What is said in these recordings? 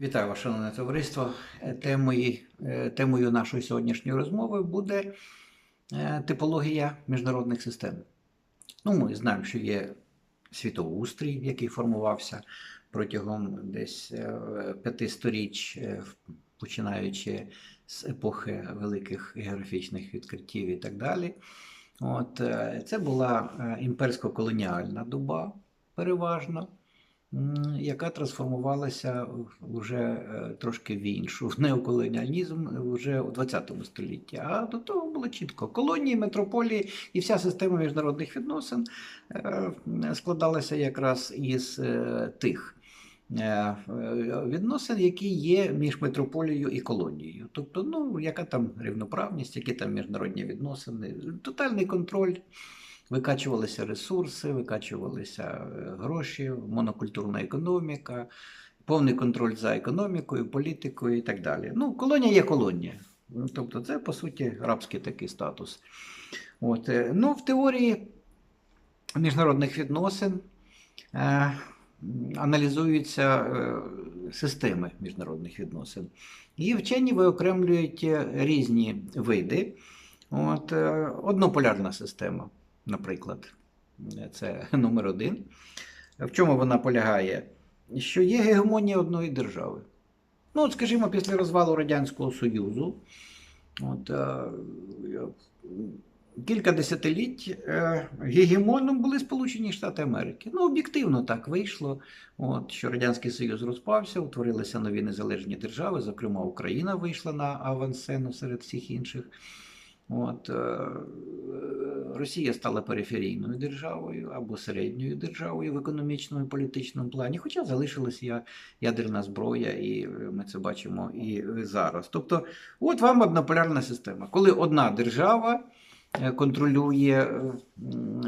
Вітаю вас, шановне товариство. Е, Темою, е, темою нашої сьогоднішньої розмови буде е, типологія міжнародних систем. Ну, ми знаємо, що є світоустрій, який формувався протягом десь п'яти сторіч, починаючи з епохи великих географічних відкриттів і так далі. От, це була імперсько-колоніальна доба переважно. Яка трансформувалася вже е, трошки в іншу, в неоколоніалізм вже у 20 столітті. А до того було чітко: колонії, метрополії і вся система міжнародних відносин е, складалася якраз із е, тих відносин, які є між метрополією і колонією. Тобто, ну, яка там рівноправність, які там міжнародні відносини, тотальний контроль. Викачувалися ресурси, викачувалися е, гроші, монокультурна економіка, повний контроль за економікою, політикою і так далі. Ну, колонія є колонія. Ну, Тобто, це по суті рабський такий статус. От. е, Ну, в теорії міжнародних відносин е, аналізуються е, системи міжнародних відносин. І вчені виокремлюють е, різні види. От, однополярна система наприклад, це номер один. В чому вона полягає? Що є гегемонія одної держави. Ну, от, скажімо, після розвалу Радянського Союзу, от, е, кілька десятиліть е, гегемоном були Сполучені Штати Америки. Ну, об'єктивно так вийшло, от, що Радянський Союз розпався, утворилися нові незалежні держави, зокрема, Україна вийшла на авансцену серед всіх інших. От, е, Росія стала периферійною державою або середньою державою в економічному і політичному плані, хоча залишилася ядерна зброя, і е, ми це бачимо і зараз. Тобто, от вам однополярна система. Коли одна держава е, контролює е,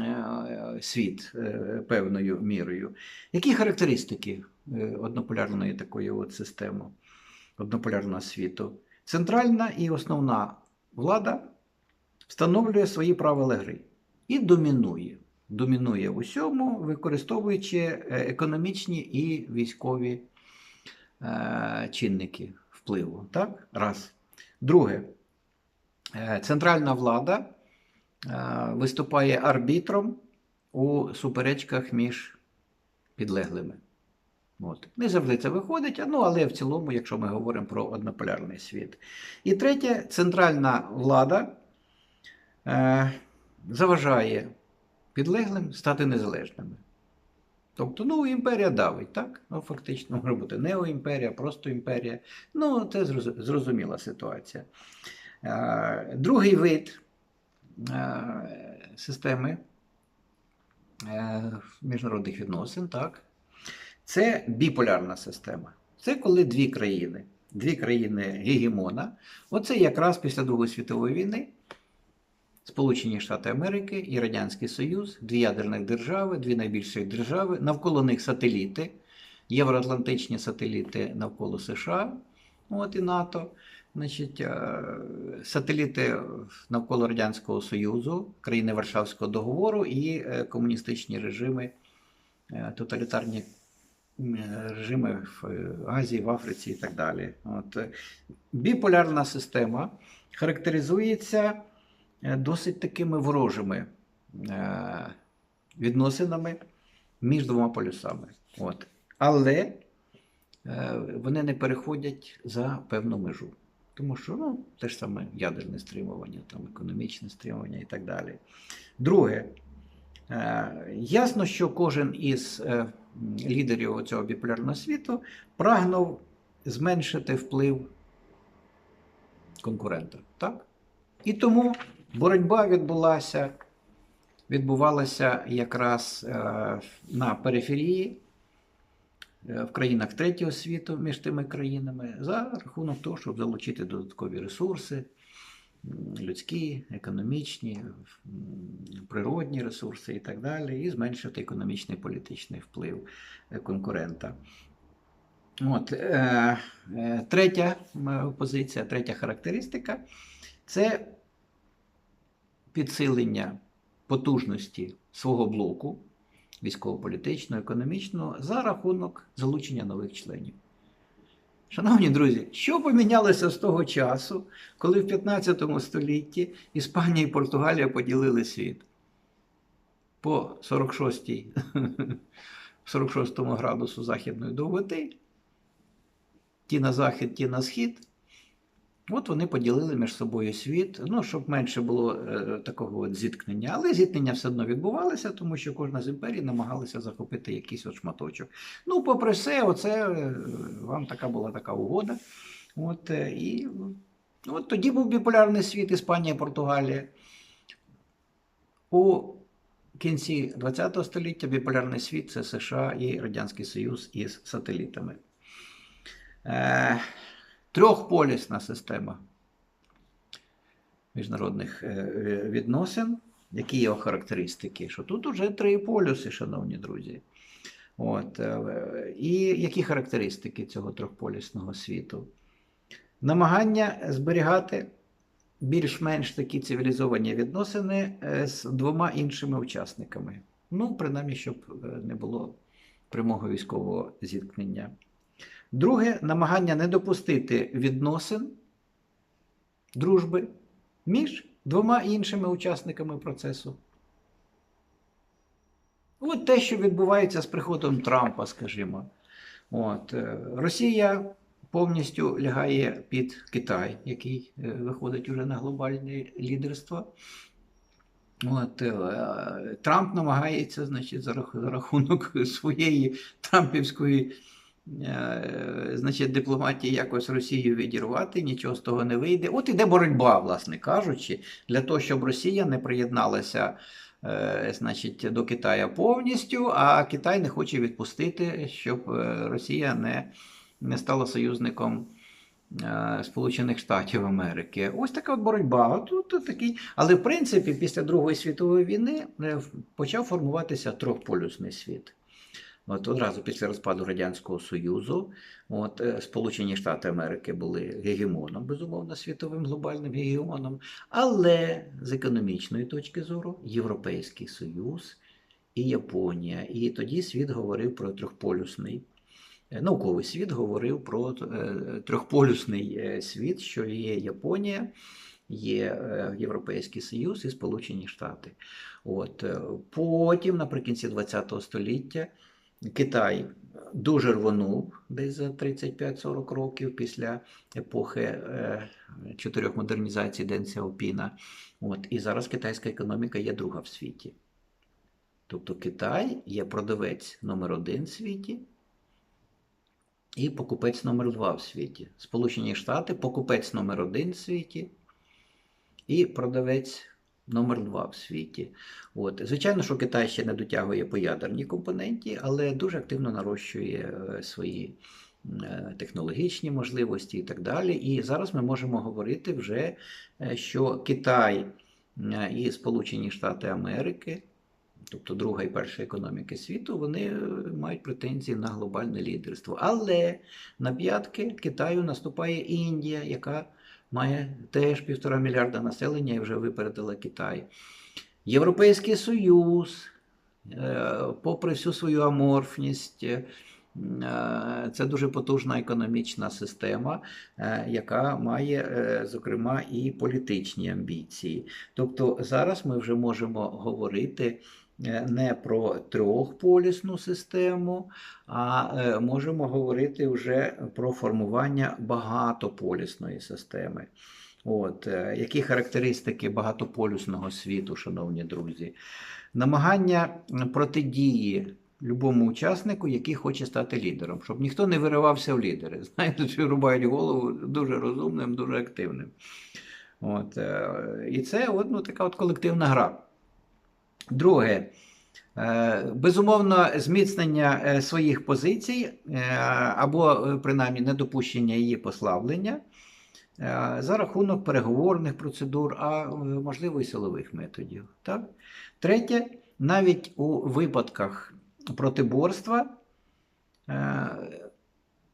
е, світ е, певною мірою. Які характеристики е, однополярної такої от системи, однополярного світу? Центральна і основна влада встановлює свої правила гри і домінує. Домінує в усьому, використовуючи е, економічні і військові е, чинники впливу. Так? Раз. Друге, е, центральна влада е, виступає арбітром у суперечках між підлеглими. От. Не завжди це виходить, ну, але в цілому, якщо ми говоримо про однополярний світ. І третє, центральна влада заважає підлеглим стати незалежними. Тобто, ну, імперія давить, так? Ну, фактично, може бути неоімперія, просто імперія. Ну, це зрозуміла ситуація. Е, другий вид е, системи е, міжнародних відносин, так? Це біполярна система. Це коли дві країни, дві країни гегемона. Оце якраз після Другої світової війни Сполучені Штати Америки і Радянський Союз, дві ядерних держави, дві найбільші держави, навколо них сателіти, євроатлантичні сателіти навколо США, от і НАТО. Значить, е, сателіти навколо Радянського Союзу, країни Варшавського договору і е, комуністичні режими, е, тоталітарні режими в Азії, в Африці і так далі. От. Біполярна система характеризується досить такими ворожими е, відносинами між двома полюсами. От. Але е, вони не переходять за певну межу. Тому що ну, те ж саме ядерне стримування, там, економічне стримування і так далі. Друге, е, ясно, що кожен із е, лідерів цього біполярного світу прагнув зменшити вплив конкурента. Так? І тому боротьба відбулася, відбувалася якраз е, на периферії е, в країнах третього світу між тими країнами за рахунок того, щоб залучити додаткові ресурси, людські, економічні, природні ресурси і так далі, і зменшити економічний і політичний вплив е, конкурента. От, третя позиція, третя характеристика це підсилення потужності свого блоку військово-політичного, економічного за рахунок залучення нових членів. Шановні друзі, що помінялося з того часу, коли в 15 столітті Іспанія і Португалія поділили світ по 46 46 градусу західної довготи, ті на захід, ті на схід. От вони поділили між собою світ, ну, щоб менше було е, такого от зіткнення. Але зіткнення все одно відбувалося, тому що кожна з імперій намагалася захопити якийсь от шматочок. Ну, попри все, оце е, вам така була така угода. От, е, і от тоді був біполярний світ Іспанія, Португалія. У кінці ХХ століття біполярний світ це США і Радянський Союз із сателітами. Е, трьохполісна система міжнародних е, відносин. Які його характеристики? Що тут уже три полюси, шановні друзі. От, е, і які характеристики цього трьохполісного світу? Намагання зберігати більш-менш такі цивілізовані відносини е, з двома іншими учасниками. Ну, принаймні, щоб не було прямого військового зіткнення. Друге, намагання не допустити відносин дружби між двома іншими учасниками процесу. От те, що відбувається з приходом Трампа, скажімо. От, е, Росія повністю лягає під Китай, який е, виходить уже на глобальне лідерство. От, е, Трамп намагається значить, за рахунок своєї трампівської значить, дипломатії якось Росію відірвати, нічого з того не вийде. От іде боротьба, власне кажучи, для того, щоб Росія не приєдналася е, значить, до Китая повністю, а Китай не хоче відпустити, щоб е, Росія не, не стала союзником. е, Сполучених Штатів Америки. Ось така от боротьба. От, такий. Але в принципі, після Другої світової війни е, почав формуватися трьохполюсний світ. От одразу після розпаду Радянського Союзу, от, е, Сполучені Штати Америки були гегемоном, безумовно, світовим глобальним гегемоном. Але з економічної точки зору Європейський Союз і Японія. І тоді світ говорив про трьохполюсний. е, Науковий світ говорив про е, трьохполюсний світ, що є Японія, є Європейський Союз і Сполучені Штати. От. Потім, наприкінці ХХ століття, Китай дуже рвонув десь за 35-40 років після епохи е, чотирьох модернізацій Ден Сяопіна. От, і зараз китайська економіка є друга в світі. Тобто Китай є продавець номер один в світі і покупець номер два в світі. Сполучені Штати покупець номер один в світі і продавець номер два в світі. От. Звичайно, що Китай ще не дотягує по ядерній компоненті, але дуже активно нарощує е, свої е, технологічні можливості і так далі. І зараз ми можемо говорити вже, е, що Китай і Сполучені Штати Америки. Тобто друга і перша економіки світу, вони мають претензії на глобальне лідерство. Але на п'ятки Китаю наступає Індія, яка має теж півтора мільярда населення і вже випередила Китай. Європейський Союз, е, попри всю свою аморфність, е, це дуже потужна економічна система, е, яка має, зокрема, і політичні амбіції. Тобто зараз ми вже можемо говорити не про трьохполісну систему, а е, можемо говорити вже про формування багатополісної системи. От, е, які характеристики багатополюсного світу, шановні друзі? Намагання протидії любому учаснику, який хоче стати лідером, щоб ніхто не виривався в лідери. Знаєте, що рубають голову дуже розумним, дуже активним. От, е, і це от, ну, така от колективна гра. Друге, е, безумовно, зміцнення е, своїх позицій е, або принаймні недопущення її послаблення за рахунок переговорних процедур, а можливо і силових методів. Так? Третє, навіть у випадках протиборства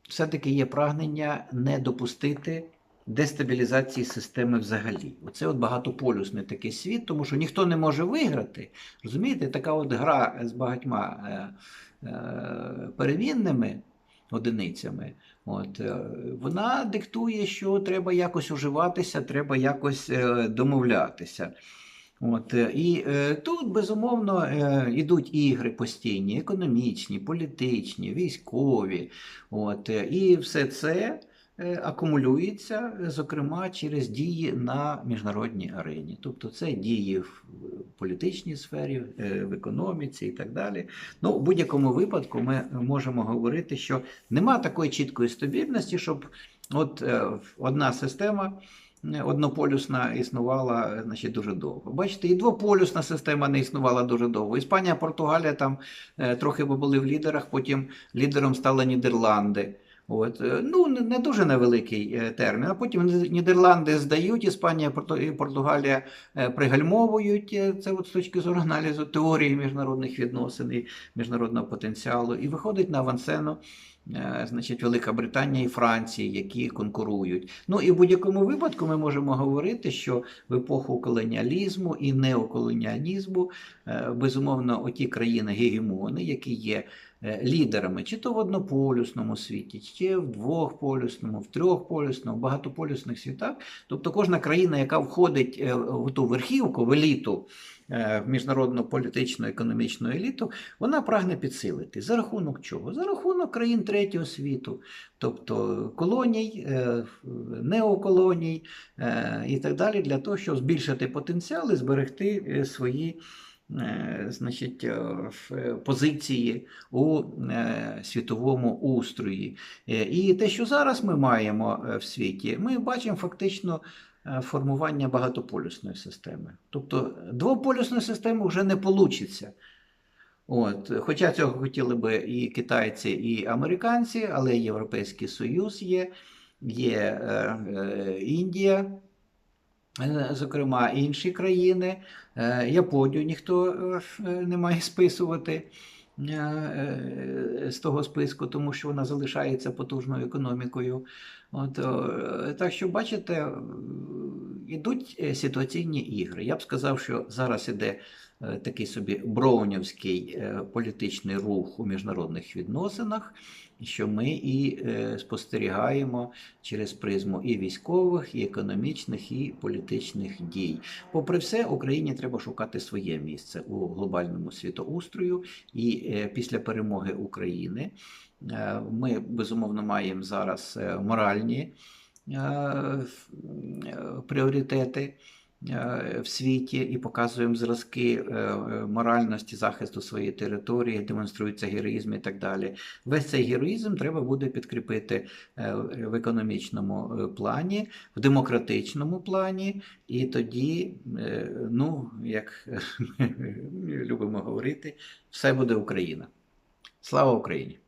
все-таки є прагнення не допустити дестабілізації системи взагалі. Оце от багатополюсний такий світ, тому що ніхто не може виграти. Розумієте, така от гра з багатьма е, е, перемінними. одиницями. От, е, вона диктує, що треба якось уживатися, треба якось е, домовлятися. От, е, і тут, безумовно, йдуть ігри постійні, економічні, політичні, військові. От, і все це акумулюється, е, зокрема, через дії на міжнародній арені. Тобто це дії в політичній сфері, е, в економіці і так далі. Ну, у будь-якому випадку ми можемо говорити, що нема такої чіткої стабільності, щоб от е, одна система однополюсна існувала значить, дуже довго. Бачите, і двополюсна система не існувала дуже довго. Іспанія, Португалія там трохи були в лідерах, потім лідером стали Нідерланди. От, е, ну, не дуже невеликий е, термін. А потім Ні- Нідерланди здають, Іспанія і Португалія е, пригальмовують. Це от з точки зору аналізу теорії міжнародних відносин і міжнародного потенціалу. І виходить на авансцену е, значить, Велика Британія і Франція, які конкурують. Ну і в будь-якому випадку ми можемо говорити, що в епоху колоніалізму і неоколоніалізму, е, безумовно, оті країни-гегемони, які є е, лідерами, чи то в однополюсному світі, чи в двохполюсному, в трьохполюсному, в багатополюсних світах. Тобто кожна країна, яка входить е, в ту верхівку, в еліту, е, в міжнародну політичну економічну еліту, вона прагне підсилити. За рахунок чого? За рахунок країн третього світу, тобто колоній, е, неоколоній е, і так далі, для того, щоб збільшити потенціал і зберегти е, свої е, значить, е, е, позиції у е, світовому устрої. Е, І те, що зараз ми маємо е, в світі, ми бачимо фактично е, формування багатополюсної системи. Тобто двополюсної системи вже не вийде. От, хоча цього хотіли би і китайці, і американці, але Європейський Союз є, є е, е, Індія, е, зокрема інші країни. Е, Японію ніхто е, не має списувати е, е, з того списку, тому що вона залишається потужною економікою. От, е, так що, бачите, е, ідуть е, ситуаційні ігри. Я б сказав, що зараз іде е, такий собі броунівський е, політичний рух у міжнародних відносинах, що ми і е, спостерігаємо через призму і військових, і економічних, і політичних дій. Попри все, Україні треба шукати своє місце у глобальному світоустрою, і е, після перемоги України е, ми безумовно маємо зараз е, моральні е, е, пріоритети е, в світі і показуємо зразки е, е, моральності захисту своєї території, демонструється героїзм і так далі. Весь цей героїзм треба буде підкріпити е, в економічному е, плані, в демократичному плані, і тоді, е, ну, як ми любимо говорити, все буде Україна. Слава Україні!